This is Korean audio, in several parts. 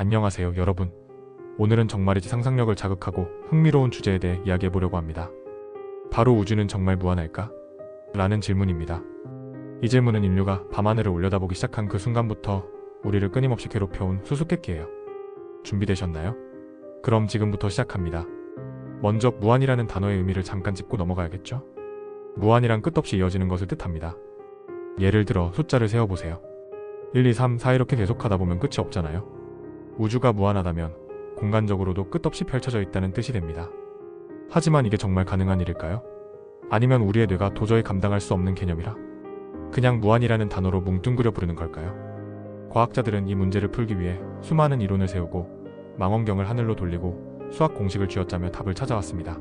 안녕하세요, 여러분. 오늘은 정말이지 상상력을 자극하고 흥미로운 주제에 대해 이야기해 보려고 합니다. 바로 우주는 정말 무한할까? 라는 질문입니다. 이 질문은 인류가 밤하늘을 올려다보기 시작한 그 순간부터 우리를 끊임없이 괴롭혀온 수수께끼예요. 준비되셨나요? 그럼 지금부터 시작합니다. 먼저 무한이라는 단어의 의미를 잠깐 짚고 넘어가야겠죠? 무한이란 끝없이 이어지는 것을 뜻합니다. 예를 들어 숫자를 세어보세요. 1, 2, 3, 4 이렇게 계속하다 보면 끝이 없잖아요. 우주가 무한하다면 공간적으로도 끝없이 펼쳐져 있다는 뜻이 됩니다. 하지만 이게 정말 가능한 일일까요? 아니면 우리의 뇌가 도저히 감당할 수 없는 개념이라? 그냥 무한이라는 단어로 뭉뚱그려 부르는 걸까요? 과학자들은 이 문제를 풀기 위해 수많은 이론을 세우고 망원경을 하늘로 돌리고 수학 공식을 쥐어짜며 답을 찾아왔습니다.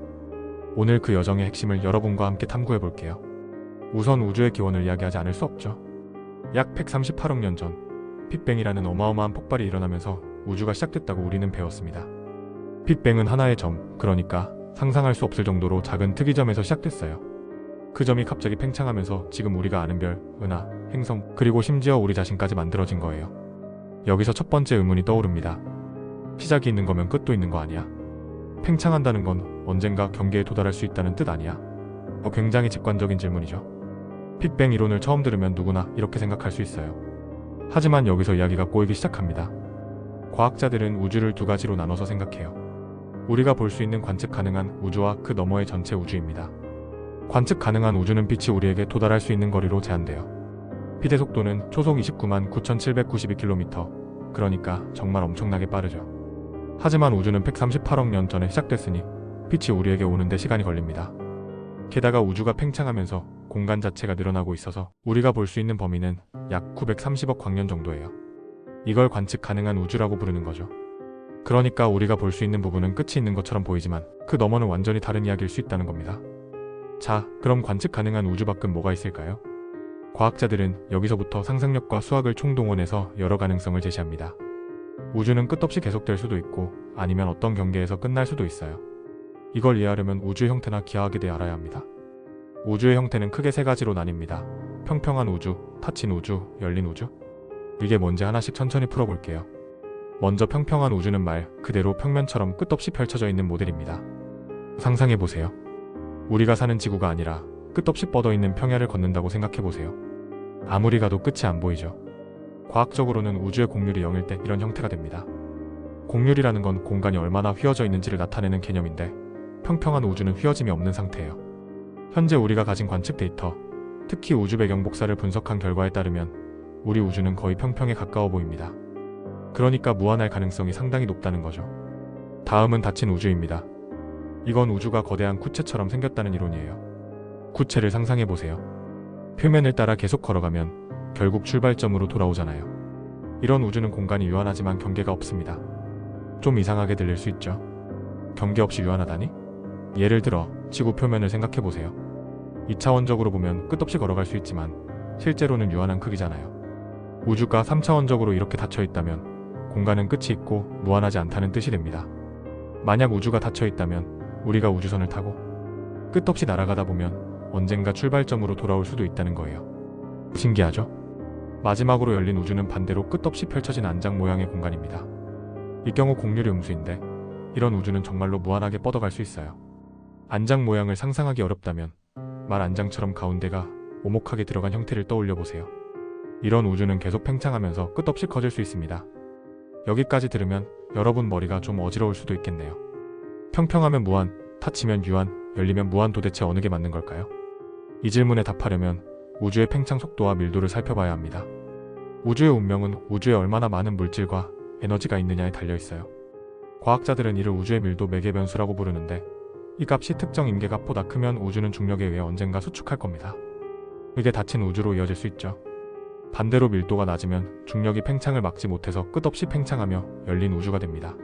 오늘 그 여정의 핵심을 여러분과 함께 탐구해 볼게요. 우선 우주의 기원을 이야기하지 않을 수 없죠. 약 138억 년 전, 빅뱅이라는 어마어마한 폭발이 일어나면서 우주가 시작됐다고 우리는 배웠습니다. 빅뱅은 하나의 점, 그러니까 상상할 수 없을 정도로 작은 특이점에서 시작됐어요. 그 점이 갑자기 팽창하면서 지금 우리가 아는 별, 은하, 행성, 그리고 심지어 우리 자신까지 만들어진 거예요. 여기서 첫 번째 의문이 떠오릅니다. 시작이 있는 거면 끝도 있는 거 아니야? 팽창한다는 건 언젠가 경계에 도달할 수 있다는 뜻 아니야? 어, 굉장히 직관적인 질문이죠. 빅뱅 이론을 처음 들으면 누구나 이렇게 생각할 수 있어요. 하지만 여기서 이야기가 꼬이기 시작합니다. 과학자들은 우주를 두 가지로 나눠서 생각해요. 우리가 볼 수 있는 관측 가능한 우주와 그 너머의 전체 우주입니다. 관측 가능한 우주는 빛이 우리에게 도달할 수 있는 거리로 제한돼요. 빛의 속도는 초속 29만 9,792km, 그러니까 정말 엄청나게 빠르죠. 하지만 우주는 138억 년 전에 시작됐으니 빛이 우리에게 오는데 시간이 걸립니다. 게다가 우주가 팽창하면서 공간 자체가 늘어나고 있어서 우리가 볼 수 있는 범위는 약 930억 광년 정도예요. 이걸 관측 가능한 우주라고 부르는 거죠. 그러니까 우리가 볼 수 있는 부분은 끝이 있는 것처럼 보이지만 그 너머는 완전히 다른 이야기일 수 있다는 겁니다. 자, 그럼 관측 가능한 우주 밖은 뭐가 있을까요? 과학자들은 여기서부터 상상력과 수학을 총동원해서 여러 가능성을 제시합니다. 우주는 끝없이 계속될 수도 있고 아니면 어떤 경계에서 끝날 수도 있어요. 이걸 이해하려면 우주의 형태나 기하학에 대해 알아야 합니다. 우주의 형태는 크게 세 가지로 나뉩니다. 평평한 우주, 닫힌 우주, 열린 우주. 이게 뭔지 하나씩 천천히 풀어볼게요. 먼저 평평한 우주는 말 그대로 평면처럼 끝없이 펼쳐져 있는 모델입니다. 상상해보세요. 우리가 사는 지구가 아니라 끝없이 뻗어 있는 평야를 걷는다고 생각해보세요. 아무리 가도 끝이 안 보이죠. 과학적으로는 우주의 공률이 0일 때 이런 형태가 됩니다. 공률이라는 건 공간이 얼마나 휘어져 있는지를 나타내는 개념인데 평평한 우주는 휘어짐이 없는 상태예요. 현재 우리가 가진 관측 데이터, 특히 우주 배경 복사를 분석한 결과에 따르면 우리 우주는 거의 평평에 가까워 보입니다. 그러니까 무한할 가능성이 상당히 높다는 거죠. 다음은 닫힌 우주입니다. 이건 우주가 거대한 구체처럼 생겼다는 이론이에요. 구체를 상상해 보세요. 표면을 따라 계속 걸어가면 결국 출발점으로 돌아오잖아요. 이런 우주는 공간이 유한하지만 경계가 없습니다. 좀 이상하게 들릴 수 있죠. 경계 없이 유한하다니? 예를 들어 지구 표면을 생각해 보세요. 2차원적으로 보면 끝없이 걸어갈 수 있지만 실제로는 유한한 크기잖아요. 우주가 3차원적으로 이렇게 닫혀 있다면 공간은 끝이 있고 무한하지 않다는 뜻이 됩니다. 만약 우주가 닫혀 있다면 우리가 우주선을 타고 끝없이 날아가다 보면 언젠가 출발점으로 돌아올 수도 있다는 거예요. 신기하죠? 마지막으로 열린 우주는 반대로 끝없이 펼쳐진 안장 모양의 공간입니다. 이 경우 공률이 음수인데 이런 우주는 정말로 무한하게 뻗어갈 수 있어요. 안장 모양을 상상하기 어렵다면 말 안장처럼 가운데가 오목하게 들어간 형태를 떠올려 보세요. 이런 우주는 계속 팽창하면서 끝없이 커질 수 있습니다. 여기까지 들으면 여러분 머리가 좀 어지러울 수도 있겠네요. 평평하면 무한, 닫히면 유한, 열리면 무한 도대체 어느 게 맞는 걸까요? 이 질문에 답하려면 우주의 팽창 속도와 밀도를 살펴봐야 합니다. 우주의 운명은 우주에 얼마나 많은 물질과 에너지가 있느냐에 달려 있어요. 과학자들은 이를 우주의 밀도 매개 변수라고 부르는데 이 값이 특정 임계값보다 크면 우주는 중력에 의해 언젠가 수축할 겁니다. 이게 닫힌 우주로 이어질 수 있죠. 반대로 밀도가 낮으면 중력이 팽창을 막지 못해서 끝없이 팽창하며 열린 우주가 됩니다.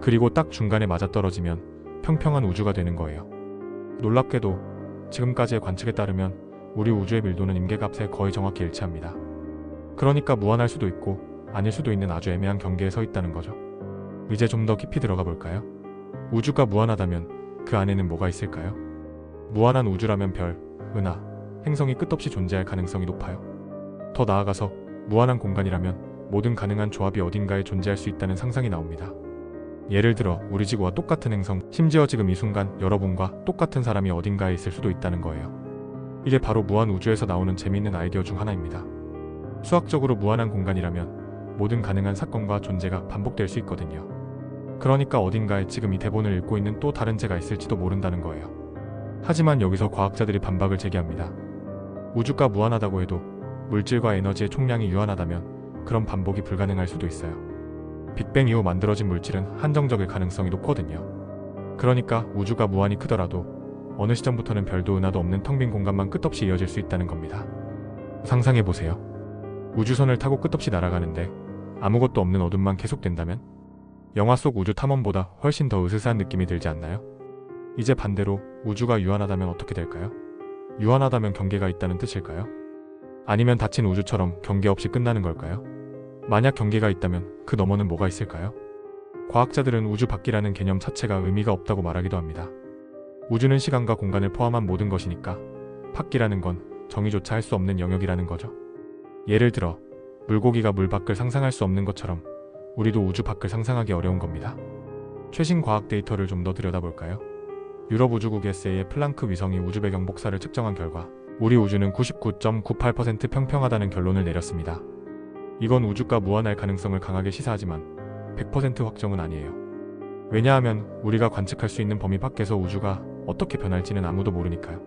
그리고 딱 중간에 맞아떨어지면 평평한 우주가 되는 거예요. 놀랍게도 지금까지의 관측에 따르면 우리 우주의 밀도는 임계값에 거의 정확히 일치합니다. 그러니까 무한할 수도 있고 아닐 수도 있는 아주 애매한 경계에 서 있다는 거죠. 이제 좀 더 깊이 들어가 볼까요? 우주가 무한하다면 그 안에는 뭐가 있을까요? 무한한 우주라면 별, 은하, 행성이 끝없이 존재할 가능성이 높아요. 더 나아가서 무한한 공간이라면 모든 가능한 조합이 어딘가에 존재할 수 있다는 상상이 나옵니다. 예를 들어 우리 지구와 똑같은 행성, 심지어 지금 이 순간 여러분과 똑같은 사람이 어딘가에 있을 수도 있다는 거예요. 이게 바로 무한 우주에서 나오는 재미있는 아이디어 중 하나입니다. 수학적으로 무한한 공간이라면 모든 가능한 사건과 존재가 반복될 수 있거든요. 그러니까 어딘가에 지금 이 대본을 읽고 있는 또 다른 제가 있을지도 모른다는 거예요. 하지만 여기서 과학자들이 반박을 제기합니다. 우주가 무한하다고 해도 물질과 에너지의 총량이 유한하다면 그런 반복이 불가능할 수도 있어요. 빅뱅 이후 만들어진 물질은 한정적일 가능성이 높거든요. 그러니까 우주가 무한히 크더라도 어느 시점부터는 별도 은하도 없는 텅 빈 공간만 끝없이 이어질 수 있다는 겁니다. 상상해 보세요. 우주선을 타고 끝없이 날아가는데 아무것도 없는 어둠만 계속된다면 영화 속 우주 탐험보다 훨씬 더 으스스한 느낌이 들지 않나요? 이제 반대로 우주가 유한하다면 어떻게 될까요? 유한하다면 경계가 있다는 뜻일까요? 아니면 닫힌 우주처럼 경계 없이 끝나는 걸까요? 만약 경계가 있다면 그 너머는 뭐가 있을까요? 과학자들은 우주 밖이라는 개념 자체가 의미가 없다고 말하기도 합니다. 우주는 시간과 공간을 포함한 모든 것이니까 밖이라는 건 정의조차 할 수 없는 영역이라는 거죠. 예를 들어 물고기가 물 밖을 상상할 수 없는 것처럼 우리도 우주 밖을 상상하기 어려운 겁니다. 최신 과학 데이터를 좀 더 들여다볼까요? 유럽 우주국 SA의 플랑크 위성이 우주 배경 복사를 측정한 결과 우리 우주는 99.98% 평평하다는 결론을 내렸습니다. 이건 우주가 무한할 가능성을 강하게 시사하지만 100% 확정은 아니에요. 왜냐하면 우리가 관측할 수 있는 범위 밖에서 우주가 어떻게 변할지는 아무도 모르니까요.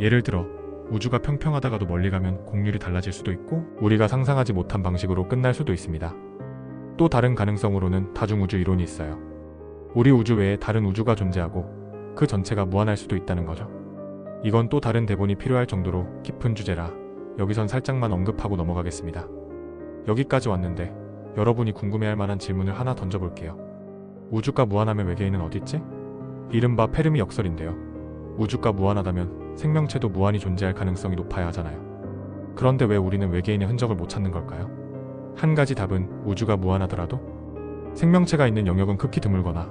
예를 들어 우주가 평평하다가도 멀리 가면 공률이 달라질 수도 있고 우리가 상상하지 못한 방식으로 끝날 수도 있습니다. 또 다른 가능성으로는 다중우주 이론이 있어요. 우리 우주 외에 다른 우주가 존재하고 그 전체가 무한할 수도 있다는 거죠. 이건 또 다른 대본이 필요할 정도로 깊은 주제라 여기선 살짝만 언급하고 넘어가겠습니다. 여기까지 왔는데 여러분이 궁금해할 만한 질문을 하나 던져볼게요. 우주가 무한하면 외계인은 어딨지? 이른바 페르미 역설인데요. 우주가 무한하다면 생명체도 무한히 존재할 가능성이 높아야 하잖아요. 그런데 왜 우리는 외계인의 흔적을 못 찾는 걸까요? 한 가지 답은 우주가 무한하더라도 생명체가 있는 영역은 극히 드물거나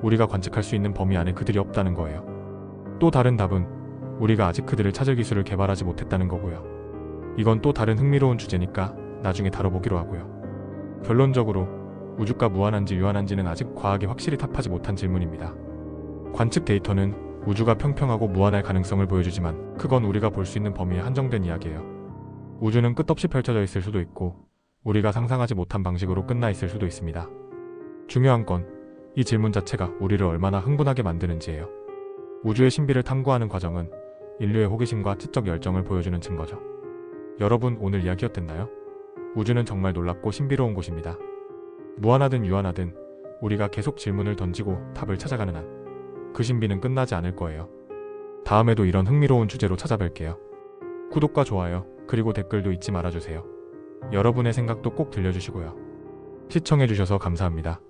우리가 관측할 수 있는 범위 안에 그들이 없다는 거예요. 또 다른 답은 우리가 아직 그들을 찾을 기술을 개발하지 못했다는 거고요. 이건 또 다른 흥미로운 주제니까 나중에 다뤄보기로 하고요. 결론적으로 우주가 무한한지 유한한지는 아직 과학이 확실히 답하지 못한 질문입니다. 관측 데이터는 우주가 평평하고 무한할 가능성을 보여주지만 그건 우리가 볼 수 있는 범위에 한정된 이야기예요. 우주는 끝없이 펼쳐져 있을 수도 있고 우리가 상상하지 못한 방식으로 끝나 있을 수도 있습니다. 중요한 건 이 질문 자체가 우리를 얼마나 흥분하게 만드는지예요. 우주의 신비를 탐구하는 과정은 인류의 호기심과 지적 열정을 보여주는 증거죠. 여러분 오늘 이야기 어땠나요? 우주는 정말 놀랍고 신비로운 곳입니다. 무한하든 유한하든 우리가 계속 질문을 던지고 답을 찾아가는 한 그 신비는 끝나지 않을 거예요. 다음에도 이런 흥미로운 주제로 찾아뵐게요. 구독과 좋아요, 그리고 댓글도 잊지 말아주세요. 여러분의 생각도 꼭 들려주시고요. 시청해주셔서 감사합니다.